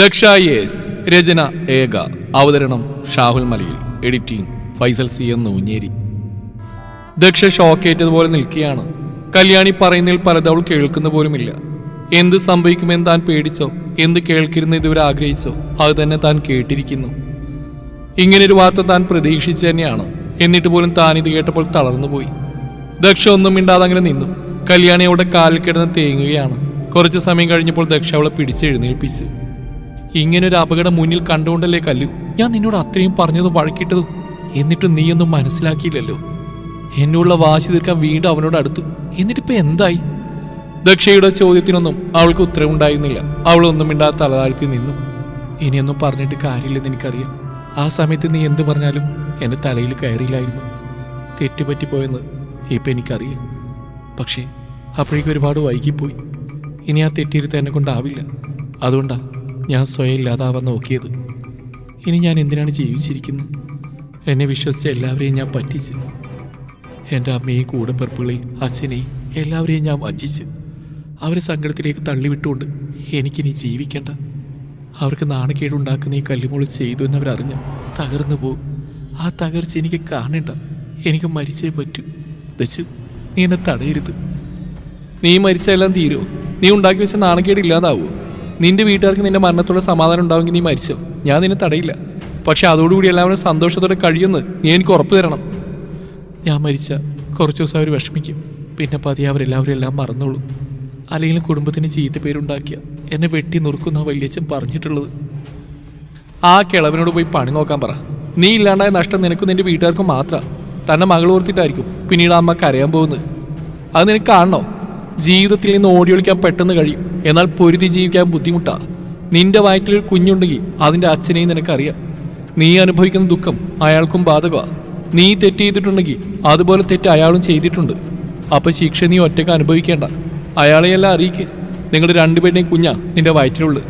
Daksha yes രചന ഏക അവതരണം Shahul Malayil editing Faisal C M Noonjeri. Daksha ഷോക്കേറ്റതുപോലെ നിൽക്കുകയാണ്. കല്യാണി പറയുന്നതിൽ പലതവൾ കേൾക്കുന്ന പോലുമില്ല. എന്ത് സംഭവിക്കുമെന്ന് താൻ പേടിച്ചോ? എന്ത് കേൾക്കിരുന്ന ഇതുവരെ ആഗ്രഹിച്ചോ? അത് തന്നെ താൻ കേട്ടിരിക്കുന്നു. ഇങ്ങനൊരു വാർത്ത താൻ പ്രതീക്ഷിച്ചു തന്നെയാണ്. എന്നിട്ട് പോലും താൻ ഇത് കേട്ടപ്പോൾ തളർന്നുപോയി ദക്ഷ ഒന്നും മിണ്ടാതെ അങ്ങനെ നിന്നു. കല്യാണി അവിടെ കാലിൽ കിടന്ന് തേങ്ങുകയാണ്. കുറച്ച് സമയം കഴിഞ്ഞപ്പോൾ ദക്ഷ അവളെ പിടിച്ചെഴുന്നേൽപ്പിച്ചു ഇങ്ങനൊരു അപകടം മുന്നിൽ കണ്ടുകൊണ്ടല്ലേ കല്ലു? ഞാൻ നിന്നോട് അത്രയും പറഞ്ഞതും വഴക്കിട്ടതും എന്നിട്ടും നീയൊന്നും മനസ്സിലാക്കിയില്ലല്ലോ. എന്നുള്ള വാശി തീർക്കാൻ വീണ്ടും അവനോട് അടുത്തു. എന്നിട്ടിപ്പോ എന്തായി? ദക്ഷയുടെ ചോദ്യത്തിനൊന്നും അവൾക്ക് ഉത്തരവുണ്ടായിരുന്നില്ല. അവളൊന്നും മിണ്ടാതെ തലതാഴ്ത്തി നിന്നു. ഇനിയൊന്നും പറഞ്ഞിട്ട് കാര്യമില്ലെന്ന് എനിക്കറിയാം. ആ സമയത്ത് നീ എന്ത് പറഞ്ഞാലും എന്റെ തലയിൽ കയറിയില്ലായിരുന്നു. തെറ്റുപറ്റിപ്പോയെന്ന് ഇപ്പം എനിക്കറിയാം. പക്ഷേ അപ്പോഴേക്കും ഒരുപാട് വൈകിപ്പോയി. ഇനി ആ തെറ്റിയിരുത്ത എന്നെ കൊണ്ടാവില്ല. അതുകൊണ്ടാ ഞാൻ സ്വയം ഇല്ലാതാവാൻ നോക്കിയത്. ഇനി ഞാൻ എന്തിനാണ് ജീവിച്ചിരിക്കുന്നത്? എന്നെ വിശ്വസിച്ച എല്ലാവരെയും ഞാൻ പറ്റിച്ചു. എന്റെ അമ്മയെയും പെർപ്പുകളെയും അച്ഛനെയും എല്ലാവരെയും ഞാൻ വഞ്ചിച്ച്. അവരെ സങ്കടത്തിലേക്ക് തള്ളിവിട്ടുകൊണ്ട് എനിക്കിനി ജീവിക്കേണ്ട. അവർക്ക് നാണക്കേടുണ്ടാക്കുന്ന ഈ കല്ലുമുളി ചെയ്തു എന്നവരറിഞ്ഞ് തകർന്നു പോകും. ആ തകർച്ച എനിക്ക് കാണേണ്ട. എനിക്ക് മരിച്ചേ പറ്റൂ. ദശു നീ എന്നെ തടയരുത്. നീ മരിച്ചെല്ലാം തീരുമോ? നീ ഉണ്ടാക്കി വെച്ച നാണക്കേട് ഇല്ലാതാവോ നിന്റെ വീട്ടുകാർക്ക് നിന്റെ മരണത്തോടെ സമാധാനം ഉണ്ടാവുമെങ്കിൽ നീ മരിച്ചോ? ഞാൻ നിന്നെ തടയില്ല. പക്ഷെ അതോടുകൂടി എല്ലാവരും സന്തോഷത്തോടെ കഴിയുമെന്ന് നീ എനിക്ക് ഉറപ്പ് തരണം. ഞാൻ മരിച്ച കുറച്ച് ദിവസം അവർ വിഷമിക്കും. പിന്നെ പതിയെ അവരെല്ലാവരും എല്ലാം മറന്നോളും. അല്ലെങ്കിലും കുടുംബത്തിന് ചീത്ത പേരുണ്ടാക്കിയ എന്നെ വെട്ടി നുറുക്കുന്ന വല്യച്ഛൻ പറഞ്ഞിട്ടുള്ളത്. ആ കിളവനോട് പോയി പണി നോക്കാൻ പറ. നീ ഇല്ലാണ്ടായ നഷ്ടം നിനക്കും നിന്റെ വീട്ടുകാർക്കും മാത്രം. തന്നെ മകൾ ഓർത്തിട്ടായിരിക്കും പിന്നീട് അമ്മ കരയാൻ പോകുന്നത്. അത് നിനക്ക് കാണണോ? ജീവിതത്തിൽ നിന്ന് ഓടിയൊളിക്കാൻ പെട്ടെന്ന് കഴിയും. എന്നാൽ പൊരുതി ജീവിക്കാൻ ബുദ്ധിമുട്ടാ. നിന്റെ വയറ്റിൽ കുഞ്ഞുണ്ടെങ്കിൽ അതിന്റെ അച്ഛനെയും നിനക്കറിയാം. നീ അനുഭവിക്കുന്ന ദുഃഖം അയാൾക്കും ബാധകമാണ് നീ തെറ്റ് ചെയ്തിട്ടുണ്ടെങ്കിൽ അതുപോലെ തെറ്റ് അയാളും ചെയ്തിട്ടുണ്ട്. അപ്പോൾ ശിക്ഷ നീ ഒറ്റയ്ക്ക് അനുഭവിക്കേണ്ട. അയാളെയെല്ലാം അറിയിക്ക്. നിങ്ങൾ രണ്ടുപേരുടെയും കുഞ്ഞാ നിന്റെ വയറ്റിലുള്ളത്.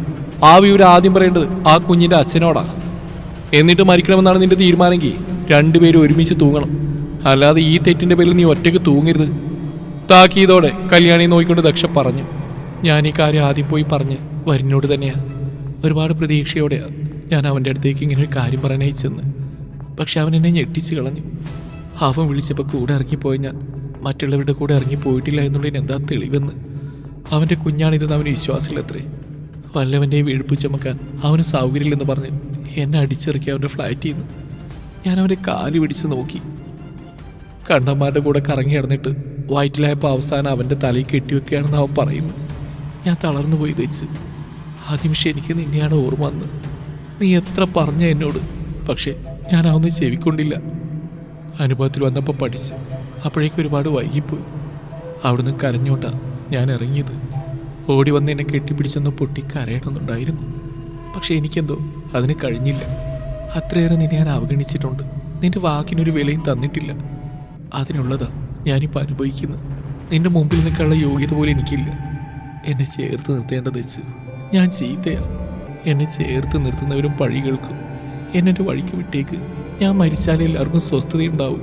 ആ വിവരം ആദ്യം പറയേണ്ടത് ആ കുഞ്ഞിന്റെ അച്ഛനോടാ. എന്നിട്ട് മരിക്കണമെന്നാണ് നിന്റെ തീരുമാനമെങ്കിൽ രണ്ടുപേരും ഒരുമിച്ച് തൂങ്ങണം. അല്ലാതെ ഈ തെറ്റിന്റെ പേരിൽ നീ ഒറ്റയ്ക്ക് തൂങ്ങരുത്. താക്കീതോടെ കല്യാണി നോക്കിക്കൊണ്ട് ദക്ഷ പറഞ്ഞു ഞാൻ ഈ കാര്യം ആദ്യം പോയി പറഞ്ഞ് വരിനോട് തന്നെയാണ് ഒരുപാട് പ്രതീക്ഷയോടെയാണ് ഞാൻ അവന്റെ അടുത്തേക്ക് ഇങ്ങനെ ഒരു കാര്യം പറയാൻ പക്ഷെ അവൻ എന്നെ ഞെട്ടിച്ച് കളഞ്ഞു. അവൻ വിളിച്ചപ്പോൾ കൂടെ ഇറങ്ങിപ്പോയ ഞാൻ. മറ്റുള്ളവരുടെ കൂടെ ഇറങ്ങിപ്പോയിട്ടില്ല എന്നുള്ളതിന് എന്താ തെളിവെന്ന്. അവന്റെ കുഞ്ഞാണിതെന്ന് അവന് വിശ്വാസമില്ലത്രേ. വല്ലവന്റെയും വീഴ്പ്പ് ചുമക്കാൻ അവന് സൗകര്യമില്ലെന്ന് പറഞ്ഞ് എന്നെ അടിച്ചിറക്കി അവന്റെ ഫ്ലാറ്റിൽ നിന്ന്. ഞാൻ അവന്റെ കാൽ പിടിച്ച് നോക്കി. കണ്ണന്മാരുടെ കൂടെ കറങ്ങി കിടന്നിട്ട് വയറ്റിലായപ്പോൾ അവസാനം അവന്റെ തലയിൽ കെട്ടിവെക്കുകയാണെന്ന് അവൻ പറയുന്നു. ഞാൻ തളർന്നു പോയി വെച്ച് ആ നിമിഷം എനിക്ക് നിന്നെയാണ് ഓർമ്മ വന്ന് നീ എത്ര പറഞ്ഞ എന്നോട് പക്ഷേ ഞാൻ അവന്ന് ചെവിക്കൊണ്ടില്ല. അനുഭവത്തിൽ വന്നപ്പോൾ പഠിച്ച് അപ്പോഴേക്കും ഒരുപാട് വൈകിപ്പോയി. അവിടുന്ന് കരഞ്ഞോട്ടാ ഞാൻ ഇറങ്ങിയത്. ഓടി വന്ന് എന്നെ കെട്ടിപ്പിടിച്ചെന്ന് പൊട്ടി കരയണമെന്നുണ്ടായിരുന്നു. പക്ഷെ എനിക്കെന്തോ അതിന് കഴിഞ്ഞില്ല. അത്രയേറെ നിന്നെ ഞാൻ അവഗണിച്ചിട്ടുണ്ട്. നിന്റെ വാക്കിനൊരു വിലയും തന്നിട്ടില്ല. അതിനുള്ളതാ ഞാനിപ്പോൾ അനുഭവിക്കുന്നത്. നിന്റെ മുമ്പിൽ നിൽക്കാനുള്ള യോഗ്യത പോലും എനിക്കില്ല. എന്നെ ചേർത്ത് നിർത്തേണ്ടത് വെച്ച് ഞാൻ ചീത്തയാണ് എന്നെ ചേർത്ത് നിർത്തുന്നവരും പഴി കേൾക്കും എന്നെ എന്റെ വഴിക്ക് വിട്ടേക്ക്. ഞാൻ മരിച്ചാൽ എല്ലാവർക്കും സ്വസ്ഥതയുണ്ടാവും.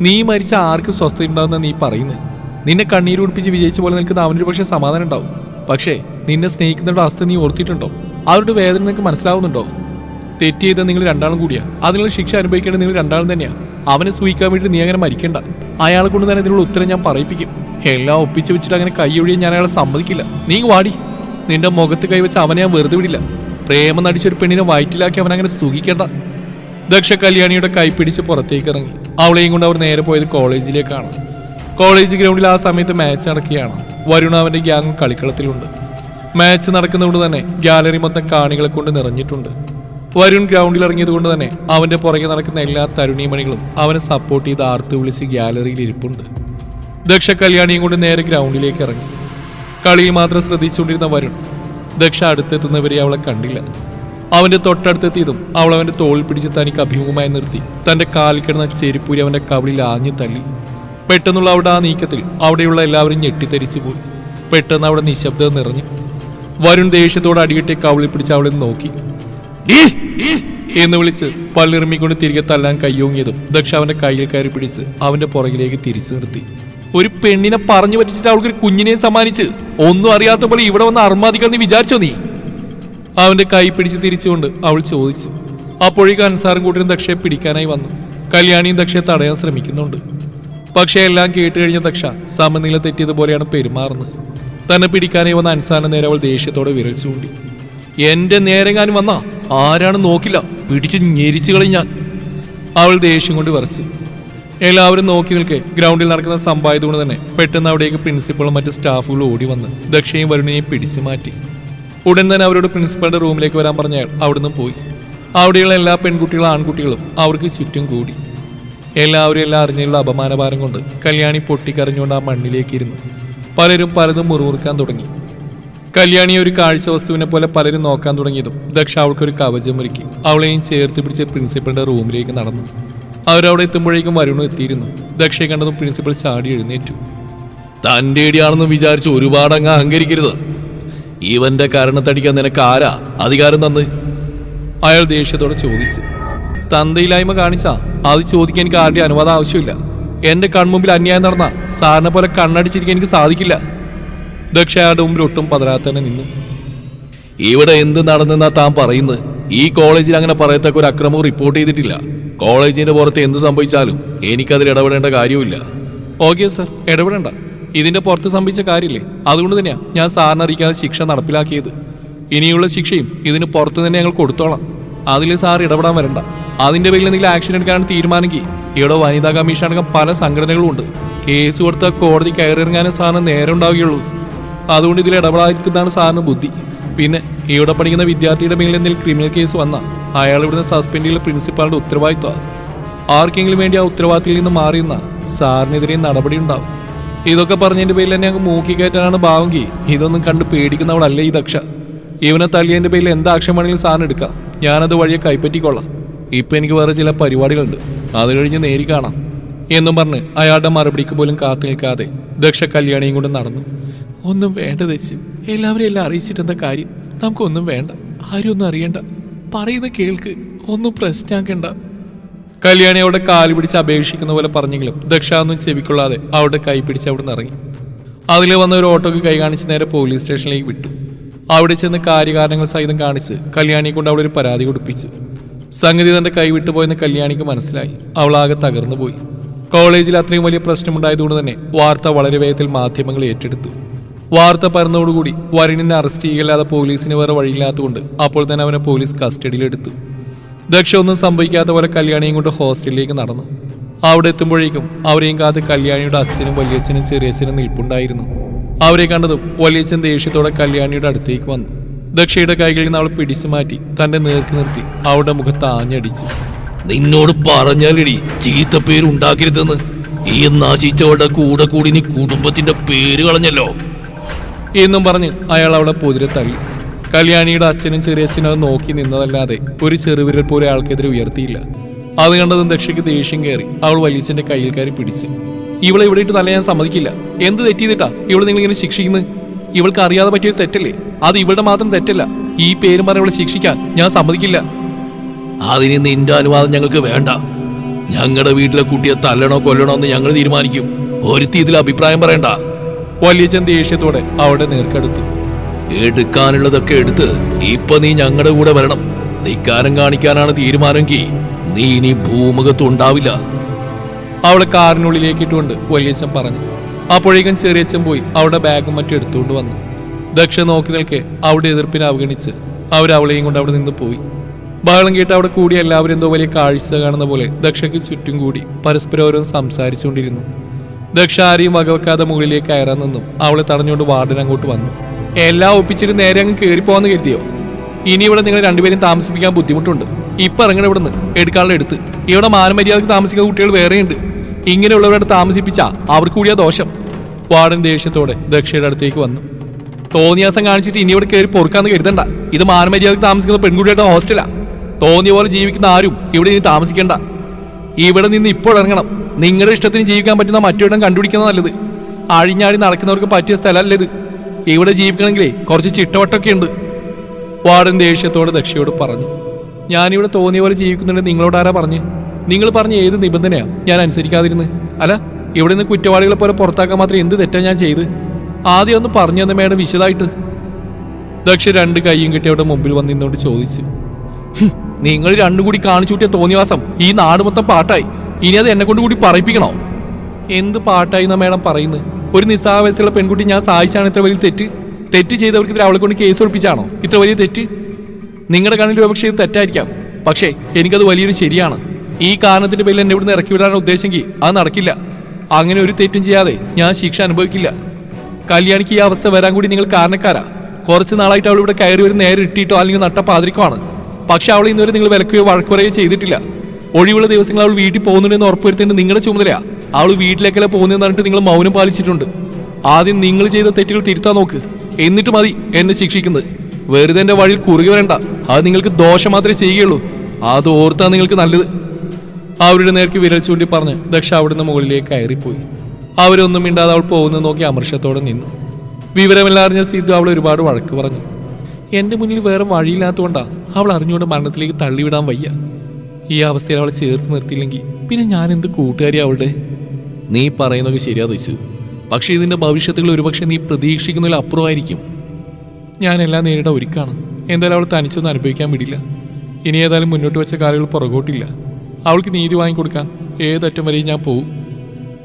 നീ മരിച്ച ആർക്കും സ്വസ്ഥതയുണ്ടാവുന്ന നീ പറയുന്നത് നിന്നെ കണ്ണീര് കുടിപ്പിച്ച് വിജയിച്ച പോലെ നിൽക്കുന്ന അവനൊരു പക്ഷേ സമാധാനം ഉണ്ടാവും. പക്ഷേ നിന്നെ സ്നേഹിക്കുന്നവരുടെ അവസ്ഥ നീ ഓർത്തിട്ടുണ്ടോ? അവരുടെ വേദന നിനക്ക് മനസ്സിലാവുന്നുണ്ടോ? തെറ്റ് ചെയ്ത നിങ്ങൾ രണ്ടാളും കൂടിയാണ് അതിനുള്ള ശിക്ഷ അനുഭവിക്കേണ്ടത് നിങ്ങൾ രണ്ടാളും തന്നെയാ. അവനെ സൂഹിക്കാൻ വേണ്ടി നീ അങ്ങനെ മരിക്കണ്ട. അയാളെ കൊണ്ട് തന്നെ ഇതിനുള്ള ഉത്തരം ഞാൻ പറയിപ്പിക്കും. എല്ലാം ഒപ്പിച്ച് വെച്ചിട്ട് അങ്ങനെ കൈയൊഴിയാൻ ഞാൻ അയാളെ സമ്മതിക്കില്ല. നീ വാടി. നിന്റെ മുഖത്ത് കൈവച്ച് അവനെ ഞാൻ വെറുതെ വിടില്ല. പ്രേമം നടിച്ചൊരു പെണ്ണിനെ വയറ്റിലാക്കി അവൻ അങ്ങനെ സുഖിക്കേണ്ട. ദക്ഷ കല്യാണിയുടെ കൈ പിടിച്ച് പുറത്തേക്ക് ഇറങ്ങി. അവളെയും കൊണ്ട് അവർ നേരെ പോയത് കോളേജിലേക്കാണ്. കോളേജ് ഗ്രൗണ്ടിൽ ആ സമയത്ത് മാച്ച് നടക്കുകയാണ്. വരുണ അവന്റെ ഗ്യാങ് കളിക്കളത്തിലുണ്ട്. മാച്ച് നടക്കുന്നതുകൊണ്ട് തന്നെ ഗാലറി മൊത്തം കാണികളെ കൊണ്ട് നിറഞ്ഞിട്ടുണ്ട്. വരുൺ ഗ്രൗണ്ടിൽ ഇറങ്ങിയത് കൊണ്ട് തന്നെ അവന്റെ പുറകെ നടക്കുന്ന എല്ലാ തരുണീമണികളും അവനെ സപ്പോർട്ട് ചെയ്ത് ആർത്ത് വിളിച്ച് ഗ്യാലറിയിൽ ഇരിപ്പുണ്ട്. ദക്ഷ കല്യാണിയും കൊണ്ട് നേരെ ഗ്രൗണ്ടിലേക്ക് ഇറങ്ങി. കളിയിൽ മാത്രം ശ്രദ്ധിച്ചുകൊണ്ടിരുന്ന വരുൺ ദക്ഷ അടുത്തെത്തുന്നവരെ അവളെ കണ്ടില്ല. അവന്റെ തൊട്ടടുത്തെത്തിയതും അവൾ അവന്റെ തോളിൽ പിടിച്ച് തനിക്ക് അഭിമുഖമായി നിർത്തി. തന്റെ കാലിൽ കിടന്ന ചെരുപ്പൂരി അവന്റെ കവിളിൽ ആഞ്ഞു തള്ളി. പെട്ടെന്നുള്ള അവിടെ ആ നീക്കത്തിൽ അവിടെയുള്ള എല്ലാവരും ഞെട്ടിത്തരിച്ചു പോയി. പെട്ടെന്ന് അവിടെ നിശബ്ദത നിറഞ്ഞു. വരുൺ ദേഷ്യത്തോടെ അടിയിട്ടേ കവിളിൽ പിടിച്ച് അവളെ നോക്കി. എന്ന് വിളിച്ച് പള്ളിറമ്മിക്കൊണ്ട് തിരികെ തല്ലാൻ കയ്യോങ്ങിയതും ദക്ഷ അവന്റെ കയ്യിൽ കയറി പിടിച്ച് അവന്റെ പുറകിലേക്ക് തിരിച്ചു നിർത്തി. ഒരു പെണ്ണിനെ പറഞ്ഞു പറ്റിച്ചിട്ട് അവൾക്ക് ഒരു കുഞ്ഞിനെ സമ്മാനിച്ച് ഒന്നും അറിയാത്ത പോലെ ഇവിടെ വന്ന് അർമാദിക്കാൻ നീ വിചാരിച്ചോ നീ? അവന്റെ കൈ പിടിച്ച് തിരിച്ചുകൊണ്ട് അവൾ ചോദിച്ചു. അപ്പോഴേക്കും അൻസാറും കൂട്ടിനും ദക്ഷയെ പിടിക്കാനായി വന്നു. കല്യാണിയും ദക്ഷയെ തടയാൻ ശ്രമിക്കുന്നുണ്ട്. പക്ഷേ എല്ലാം കേട്ട് കഴിഞ്ഞ ദക്ഷ സമനില തെറ്റിയതുപോലെയാണ് പെരുമാറുന്നത്. തന്നെ പിടിക്കാനായി വന്ന അൻസാറിന്റെ നേരെ അവൾ ദേഷ്യത്തോടെ വിരൽ ചൂണ്ടി. എന്റെ നേരെങ്ങാനും വന്നാ? ആരാണ് നോക്കില്ല. പിടിച്ച് ഞെരിച്ചു കളി ഞാൻ. അവൾ ദേഷ്യം കൊണ്ട് വിറച്ചു. എല്ലാവരും നോക്കി നിൽക്കെ. ഗ്രൗണ്ടിൽ നടക്കുന്ന സംഭവമായതുകൊണ്ട് തന്നെ പെട്ടെന്ന് അവിടേക്ക് പ്രിൻസിപ്പളും മറ്റ് സ്റ്റാഫുകളും ഓടി വന്ന് ദക്ഷയും വരുണിനെയും പിടിച്ചു മാറ്റി. ഉടൻ തന്നെ അവരോട് പ്രിൻസിപ്പളുടെ റൂമിലേക്ക് വരാൻ പറഞ്ഞ അയാൾ അവിടുന്ന് പോയി. അവിടെയുള്ള എല്ലാ പെൺകുട്ടികളും ആൺകുട്ടികളും അവർക്ക് ചുറ്റും കൂടി. എല്ലാവരും എല്ലാം അറിഞ്ഞുള്ള അപമാനഭാരം കൊണ്ട് കല്യാണി പൊട്ടിക്കറിഞ്ഞുകൊണ്ട് ആ മണ്ണിലേക്ക് ഇരുന്നു. പലരും പലതും മുറുമുറുക്കാൻ തുടങ്ങി. കല്യാണി ഒരു കാഴ്ച വസ്തുവിനെ പോലെ പലരും നോക്കാൻ തുടങ്ങിയതും ദക്ഷ കവചം ഒരുക്കി. അവളെയും ചേർത്ത് പിടിച്ച് പ്രിൻസിപ്പളിന്റെ റൂമിലേക്ക് നടന്നു. അവരവിടെ എത്തുമ്പോഴേക്കും വരുണു എത്തിയിരുന്നു. ദക്ഷയെ കണ്ടതും പ്രിൻസിപ്പൽ ചാടി എഴുന്നേറ്റു. തന്റെ ഇടിയാണെന്ന് വിചാരിച്ച് ഒരുപാട് അങ്ങ് അഹങ്കരിക്കരുത്. ഇവന്റെ കാരണത്തടിക്കാൻ നിനക്ക് ആരാ അധികാരം തന്ന്? അയാൾ ദേഷ്യത്തോടെ ചോദിച്ചു. തന്തയില്ലായ്മ കാണിച്ചാ? അത് ചോദിക്കാൻ എനിക്ക് ആരുടെ അനുവാദം ആവശ്യമില്ല. എന്റെ കൺമുമ്പിൽ അന്യായം നടന്ന സാറിനെ പോലെ കണ്ണടിച്ചിരിക്കാൻ എനിക്ക് സാധിക്കില്ല. ദക്ഷ മുമ്പിൽ ഒട്ടും പതരാതെ തന്നെ നിന്നു. ഇവിടെ എന്ത് നടന്നെന്നാ താൻ പറയുന്നത്? ഈ കോളേജിൽ അങ്ങനെ പറയത്തക്ക ഒരു അക്രമവും റിപ്പോർട്ട് ചെയ്തിട്ടില്ല. കോളേജിന്റെ പുറത്ത് എന്ത് സംഭവിച്ചാലും എനിക്കതിൽ ഇടപെടേണ്ട കാര്യമില്ല ഓക്കെ സർ ഇടപെടേണ്ട. ഇതിന്റെ പുറത്ത് സംഭവിച്ച കാര്യമില്ലേ? അതുകൊണ്ട് തന്നെയാ ഞാൻ സാറിനെ അറിയിക്കാതെ ശിക്ഷ നടപ്പിലാക്കിയത്. ഇനിയുള്ള ശിക്ഷയും ഇതിന് പുറത്ത് തന്നെ ഞങ്ങൾ കൊടുത്തോളാം. അതിൽ സാർ ഇടപെടാൻ വരണ്ട. അതിന്റെ പേരിൽ എന്തെങ്കിലും ആക്ഷൻ എടുക്കാനാണ് തീരുമാനമെങ്കിൽ ഇവിടെ വനിതാ കമ്മീഷൻ അടക്കം പല സംഘടനകളും ഉണ്ട്. കേസ് കൊടുത്ത കോടതി കയറിയിറങ്ങാനും സാറിന് നേരം ഉണ്ടാവുകയുള്ളൂ അതുകൊണ്ട് ഇതിൽ ഇടപെടാതിരിക്കുന്നതാണ് സാറിന് ബുദ്ധി. പിന്നെ ഇവിടെ പഠിക്കുന്ന വിദ്യാർത്ഥിയുടെ മേലിൽ എന്തെങ്കിലും ക്രിമിനൽ കേസ് വന്നാൽ അയാൾ ഇവിടുന്ന് സസ്പെൻഡ് ചെയ്യുന്ന പ്രിൻസിപ്പാളുടെ ഉത്തരവാദിത്വമാണ് ആർക്കെങ്കിലും വേണ്ടി ആ ഉത്തരവാദിത്തത്തിൽ നിന്ന് മാറിയെന്ന സാറിനെതിരെ നടപടി ഉണ്ടാവും. ഇതൊക്കെ പറഞ്ഞതിന്റെ പേരിൽ എന്നെ അങ്ങ് മൂക്കി കയറ്റാനാണ് ഭാവെങ്കിൽ ഇതൊന്നും കണ്ട് പേടിക്കുന്നവളല്ല ഈ ദക്ഷ. ഇവനെ തള്ളിയതിന്റെ പേരിൽ എന്താ ആക്ഷൻ വേണമെങ്കിലും സാറിന് എടുക്കാം. ഞാനത് വഴിയെ കൈപ്പറ്റിക്കൊള്ളാം ഇപ്പൊ എനിക്ക് വേറെ ചില പരിപാടികളുണ്ട്. അത് കഴിഞ്ഞ് നേരി കാണാം. എന്നും പറഞ്ഞ് അയാളുടെ മറുപടിക്ക് പോലും കാത്തു നിൽക്കാതെ ദക്ഷ കല്യാണിയും കൊണ്ട് നടന്നു. ഒന്നും വേണ്ട തെച്ചു എല്ലാവരും എല്ലാം അറിയിച്ചിട്ടെന്താ കാര്യം? നമുക്കൊന്നും വേണ്ട. ആരും ഒന്നും അറിയണ്ട. പറയുന്ന കേൾക്ക് ഒന്നും പ്രശ്നമാക്കണ്ട കല്യാണി അവിടെ കാൽ പിടിച്ച് അപേക്ഷിക്കുന്ന പോലെ പറഞ്ഞെങ്കിലും ദക്ഷ ഒന്നും ചെവിക്കൊള്ളാതെ അവിടെ കൈ പിടിച്ച് അവിടെ നിന്ന് ഇറങ്ങി. അതിൽ വന്ന ഒരു ഓട്ടോക്ക് കൈ കാണിച്ച് നേരെ പോലീസ് സ്റ്റേഷനിലേക്ക് വിട്ടു. അവിടെ ചെന്ന് കാര്യകാരണങ്ങൾ സഹിതം കാണിച്ച് കല്യാണിയെ കൊണ്ട് അവിടെ ഒരു പരാതി കൊടുപ്പിച്ചു. സംഗതി തന്റെ കൈ വിട്ടുപോയെന്ന് കല്യാണിക്ക് മനസ്സിലായി. അവളാകെ തകർന്നു പോയി കോളേജിൽ അത്രയും വലിയ പ്രശ്നമുണ്ടായതുകൊണ്ട് തന്നെ വാർത്ത വളരെ വേഗത്തിൽ മാധ്യമങ്ങൾ ഏറ്റെടുത്തു. വാർത്ത പരന്നതോടുകൂടി വരുണിനെ അറസ്റ്റ് ചെയ്യില്ലാതെ പോലീസിന് വേറെ വഴിയില്ലാത്തതുകൊണ്ട് അപ്പോൾ തന്നെ അവനെ പോലീസ് കസ്റ്റഡിയിലെടുത്തു. ദക്ഷ ഒന്നും സംഭവിക്കാത്ത പോലെ കല്യാണിയും കൊണ്ട് ഹോസ്റ്റലിലേക്ക് നടന്നു. അവിടെ എത്തുമ്പോഴേക്കും അവരെയും കാത്ത് കല്യാണിയുടെ അച്ഛനും വലിയച്ഛനും ചെറിയച്ഛനും നിൽപ്പുണ്ടായിരുന്നു. അവരെ കണ്ടതും വലിയച്ഛൻ ദേഷ്യത്തോടെ കല്യാണിയുടെ അടുത്തേക്ക് വന്നു. ദക്ഷയുടെ കൈകളിൽ നിന്ന് അവൾ പിടിച്ചു മാറ്റി തന്റെ നേർക്ക് നിർത്തി അവളുടെ മുഖത്ത് ആഞ്ഞടിച്ചു. നിന്നോട് പറഞ്ഞാലടി ചീത്ത പേര് ഉണ്ടാക്കരുതെന്ന് ഈ നാശിച്ചവളുടെ കൂടെ കൂടി നീ കുടുംബത്തിന്റെ പേര് കളഞ്ഞല്ലോ. എന്നും പറഞ്ഞ് അയാൾ അവളെ പൊതിരെ തള്ളി. കല്യാണിയുടെ അച്ഛനും ചെറിയച്ഛനും അത് നോക്കി നിന്നതല്ലാതെ ഒരു ചെറുവിരൽ പോലും അയാൾക്കെതിരെ ഉയർത്തിയില്ല. അത് കണ്ടതും ദക്ഷയ്ക്ക് ദേഷ്യം കയറി. അവൾ വലിയച്ഛന്റെ കയ്യിൽ കയറി പിടിച്ച്. ഇവളെ ഇവിടെ ഇട്ട് തലയാൻ സമ്മതിക്കില്ല. എന്ത് തെറ്റിയതിട്ടാ? ഇവളെ നിങ്ങൾ ഇങ്ങനെ ശിക്ഷിക്കുന്നത് ഇവൾക്ക് അറിയാതെ പറ്റിയ തെറ്റല്ലേ? അത് ഇവളുടെ മാത്രം തെറ്റല്ല. ഈ പേരും പറഞ്ഞ ഇവളെ ശിക്ഷിക്കാൻ ഞാൻ സമ്മതിക്കില്ല. അതിന് നിന്റെ അനുവാദം ഞങ്ങൾക്ക് വേണ്ട. ഞങ്ങളുടെ വീട്ടിലെ കുട്ടിയെ തല്ലണോ കൊല്ലണോ എന്ന് ഞങ്ങൾ തീരുമാനിക്കും. ഒരുത്തി ഇതിൽ അഭിപ്രായം പറയണ്ട. വലിയച്ഛൻ ദേഷ്യത്തോടെ അവിടെ നേർക്കെടുത്തു. എടുക്കാനുള്ളതൊക്കെ എടുത്ത് ഇപ്പൊ നീ ഞങ്ങളുടെ കൂടെ വരണം. ധിക്കാരം കാണിക്കാനാണ് തീരുമാനമെങ്കിൽ നീ ഇനി ഭൂമുഖത്ത് ഉണ്ടാവില്ല. അവളെ കാറിനുള്ളിലേക്ക് ഇട്ടുകൊണ്ട് വലിയച്ഛൻ പറഞ്ഞു. അപ്പോഴേക്കും ചെറിയച്ഛൻ പോയി അവളുടെ ബാഗും മറ്റും എടുത്തുകൊണ്ട് വന്നു. ദക്ഷ നോക്കി നിൽക്കെ അവിടെ എതിർപ്പിനെ അവഗണിച്ച് അവരവളെയും കൊണ്ട് അവിടെ നിന്ന് പോയി. ബഹളം കേട്ട് അവിടെ കൂടി എല്ലാവരും എന്തോ വലിയ കാഴ്ച കാണുന്ന പോലെ ദക്ഷയ്ക്ക് ചുറ്റും കൂടി പരസ്പരം ഓരോ സംസാരിച്ചുകൊണ്ടിരുന്നു. ദക്ഷ ആരെയും വകവെക്കാതെ മുകളിലേക്ക് കയറാൻ നിന്നും. അവളെ തടഞ്ഞുകൊണ്ട് വാർഡൻ അങ്ങോട്ട് വന്നു. എല്ലാം ഒപ്പിച്ചിട്ട് നേരെ അങ്ങ് കയറിപ്പോവാന്ന് കരുതിയോ? ഇനി ഇവിടെ നിങ്ങൾ രണ്ടുപേരും താമസിപ്പിക്കാൻ ബുദ്ധിമുട്ടുണ്ട്. ഇപ്പൊ ഇറങ്ങണം ഇവിടുന്ന്. എടുക്കാനുള്ള എടുത്ത്. ഇവിടെ മാനമര്യാദക്ക് താമസിക്കുന്ന കുട്ടികൾ വേറെയുണ്ട്. ഇങ്ങനെയുള്ളവരുടെ താമസിപ്പിച്ച അവർക്ക് കൂടിയാ ദോഷം. വാർഡൻ ദേഷ്യത്തോടെ ദക്ഷയുടെ അടുത്തേക്ക് വന്നു. തോന്നിയാസം കാണിച്ചിട്ട് ഇനി ഇവിടെ കയറി പൊറുക്കാന്ന് കരുതണ്ട. ഇത് മാനമര്യാദക്ക് താമസിക്കുന്ന പെൺകുട്ടിയുടെ ഹോസ്റ്റലാ. തോന്നിയ പോലെ ജീവിക്കുന്ന ആരും ഇവിടെ ഇനി താമസിക്കണ്ട. ഇവിടെ നിന്ന് ഇപ്പോൾ ഇറങ്ങണം. നിങ്ങളുടെ ഇഷ്ടത്തിന് ജീവിക്കാൻ പറ്റുന്ന മറ്റൊരിടം കണ്ടുപിടിക്കുന്നത് നല്ലത്. അഴിഞ്ഞാടി നടക്കുന്നവർക്ക് പറ്റിയ സ്ഥലമല്ല ഇത്. ഇവിടെ ജീവിക്കണമെങ്കിലേ കുറച്ച് ചിട്ടവട്ടമൊക്കെ ഉണ്ട്. വാർഡൻ ദേഷ്യത്തോട് ദക്ഷയോട് പറഞ്ഞു. ഞാനിവിടെ തോന്നിയ പോലെ ജീവിക്കുന്നുണ്ട് നിങ്ങളോട് ആരാ പറഞ്ഞു? നിങ്ങൾ പറഞ്ഞ ഏത് നിബന്ധനയാ? ഞാൻ അനുസരിക്കാതിരുന്ന്. അല്ല ഇവിടെ നിന്ന് കുറ്റവാളികളെ പോലെ പുറത്താക്കാൻ മാത്രം എന്ത് തെറ്റാ ഞാൻ ചെയ്ത്? ആദ്യം ഒന്ന് പറഞ്ഞു തന്നെ മേഡം വിശദമായിട്ട്. ദക്ഷ രണ്ട് കൈയും കിട്ടിയവിടെ മുമ്പിൽ വന്ന് ചോദിച്ചു. "ഹും, നിങ്ങൾ രണ്ടും കൂടി കാണിച്ചു കൂട്ടിയ തോന്നിവാസം ഈ നാട് മൊത്തം പാട്ടായി. ഇനി അത് എന്നെ കൊണ്ട് കൂടി പറയിപ്പിക്കണോ? എന്ത് പാട്ടായി എന്നാ മേഡം പറയുന്നത്? ഒരു നിസ്സാവയസ്സുള്ള പെൺകുട്ടി ഞാൻ സഹായിച്ചാണ് ഇത്ര വലിയ തെറ്റ്? തെറ്റ് ചെയ്തവർക്ക് ഇത്ര അവളെ കൊണ്ട് കേസ് ഒളിപ്പിച്ചാണോ? ഇത്ര വലിയ തെറ്റ്? നിങ്ങളുടെ കണ്ണിൽ ഒരുപക്ഷെ ഇത് തെറ്റായിരിക്കാം. പക്ഷേ എനിക്കത് വലിയൊരു ശരിയാണ്. ഈ കാരണത്തിന്റെ പേരിൽ എന്നെ ഇവിടുന്ന് ഇറക്കി വിടാനാണ് ഉദ്ദേശമെങ്കിൽ അത് നടക്കില്ല. അങ്ങനെ ഒരു തെറ്റും ചെയ്യാതെ ഞാൻ ശിക്ഷ അനുഭവിക്കില്ല. കല്യാണിക്ക് ഈ അവസ്ഥ വരാൻ കൂടി നിങ്ങൾ കാരണക്കാരാ. കുറച്ച് നാളായിട്ട് അവൾ ഇവിടെ കയറി ഒരു നേരെ ഇട്ടിട്ടോ അല്ലെങ്കിൽ നട്ട പാതിരിക്കുമാണ് പക്ഷെ അവൾ ഇന്നുവരെ നിങ്ങൾ വിലക്കുകയോ വഴക്കുറയോ ചെയ്തിട്ടില്ല. ഒഴിവുള്ള ദിവസങ്ങൾ അവൾ വീട്ടിൽ പോകുന്നുണ്ടെന്ന് ഉറപ്പുവരുത്തേണ്ടത് നിങ്ങളുടെ ചുമതലയാ. അവൾ വീട്ടിലേക്കല്ല പോകുന്നതെന്ന് പറഞ്ഞിട്ട് നിങ്ങൾ മൗനം പാലിച്ചിട്ടുണ്ട്. ആദ്യം നിങ്ങൾ ചെയ്ത തെറ്റുകൾ തിരുത്താൻ നോക്ക്. എന്നിട്ട് മതി എന്നെ ശിക്ഷിക്കുന്നത്. വെറുതെ എന്റെ വഴിയിൽ കുറുകെ വരണ്ട. അത് നിങ്ങൾക്ക് ദോഷം മാത്രമേ ചെയ്യുകയുള്ളൂ. അത് ഓർത്താ നിങ്ങൾക്ക് നല്ലത്. അവരുടെ നേർക്ക് വിരൽ ചൂണ്ടി പറഞ്ഞ് ദക്ഷ അവിടുന്ന് മുകളിലേക്ക് കയറിപ്പോയി. അവരൊന്നും മിണ്ടാതെ അവൾ പോകുന്നത് നോക്കി അമർഷത്തോടെ നിന്നു. വിവരമില്ലാറിഞ്ഞ സിദ്ധു അവൾ ഒരുപാട് വഴക്ക് പറഞ്ഞു. എന്റെ മുന്നിൽ വേറെ വഴിയില്ലാത്തതുകൊണ്ടാണ് അവൾ അറിഞ്ഞുകൊണ്ട് മരണത്തിലേക്ക് തള്ളിവിടാൻ വയ്യ. ഈ അവസ്ഥയിൽ അവളെ ചേർത്ത് നിർത്തിയില്ലെങ്കിൽ പിന്നെ ഞാൻ എന്ത് കൂട്ടുകാരി അവളുടെ? നീ പറയുന്നതൊക്കെ ശരിയാ തയ്ച്ചു. പക്ഷെ ഇതിന്റെ ഭവിഷ്യത്തുകൾ ഒരുപക്ഷെ നീ പ്രതീക്ഷിക്കുന്നതിൽ അപ്പുറമായിരിക്കും. എല്ലാം നേരിടാൻ ഒരുക്കാണ്. എന്തായാലും അവൾ തനിച്ചൊന്നും അനുഭവിക്കാൻ വിടില്ല. ഇനി ഏതായാലും മുന്നോട്ട് വെച്ച കാലുകൾ പുറകോട്ടില്ല. അവൾക്ക് നീതി വാങ്ങിക്കൊടുക്കാൻ ഏതറ്റം വരെയും ഞാൻ പോകും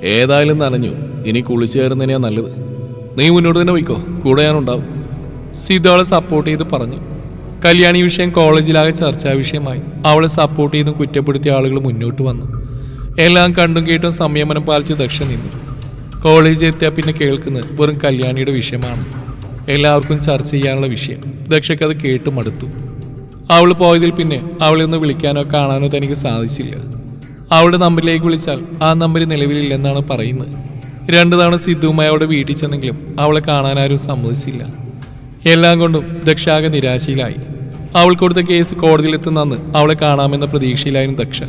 ഏതായാലും നനഞ്ഞു. ഇനി കുളിച്ചു കയറുന്നതിനാ നല്ലത്. നീ മുന്നോട്ട് തന്നെ പോയിക്കോ. കൂടെ ഞാനുണ്ടാവും സിദ്ധു അവളെ സപ്പോർട്ട് ചെയ്ത് പറഞ്ഞു. കല്യാണി വിഷയം കോളേജിലാകെ ചർച്ചാ വിഷയമായി. അവളെ സപ്പോർട്ട് ചെയ്തും കുറ്റപ്പെടുത്തിയ ആളുകൾ മുന്നോട്ട് വന്നു. എല്ലാം കണ്ടും കേട്ടും സംയമനം പാലിച്ച് ദക്ഷ നിന്നു. കോളേജിൽ എത്തിയാൽ പിന്നെ കേൾക്കുന്നത് വെറും കല്യാണിയുടെ വിഷയമാണ്. എല്ലാവർക്കും ചർച്ച ചെയ്യാനുള്ള വിഷയം. ദക്ഷയ്ക്ക് അത് കേട്ട് മടുത്തു. അവൾ പോയതിൽ പിന്നെ അവളെ ഒന്ന് വിളിക്കാനോ കാണാനോ തനിക്ക് സാധിച്ചില്ല. അവളുടെ നമ്പറിലേക്ക് വിളിച്ചാൽ ആ നമ്പർ നിലവിലില്ലെന്നാണ് പറയുന്നത്. രണ്ടു തവണ സിദ്ധുവുമായി അവളുടെ വീട്ടിൽ ചെന്നെങ്കിലും അവളെ കാണാൻ ആരും സമ്മതിച്ചില്ല. എല്ലാം കൊണ്ടും ദക്ഷാകെ നിരാശയിലായി. അവൾ കൊടുത്ത കേസ് കോടതിയിലെത്തുന്ന അവളെ കാണാമെന്ന പ്രതീക്ഷയിലായിരുന്നു ദക്ഷ.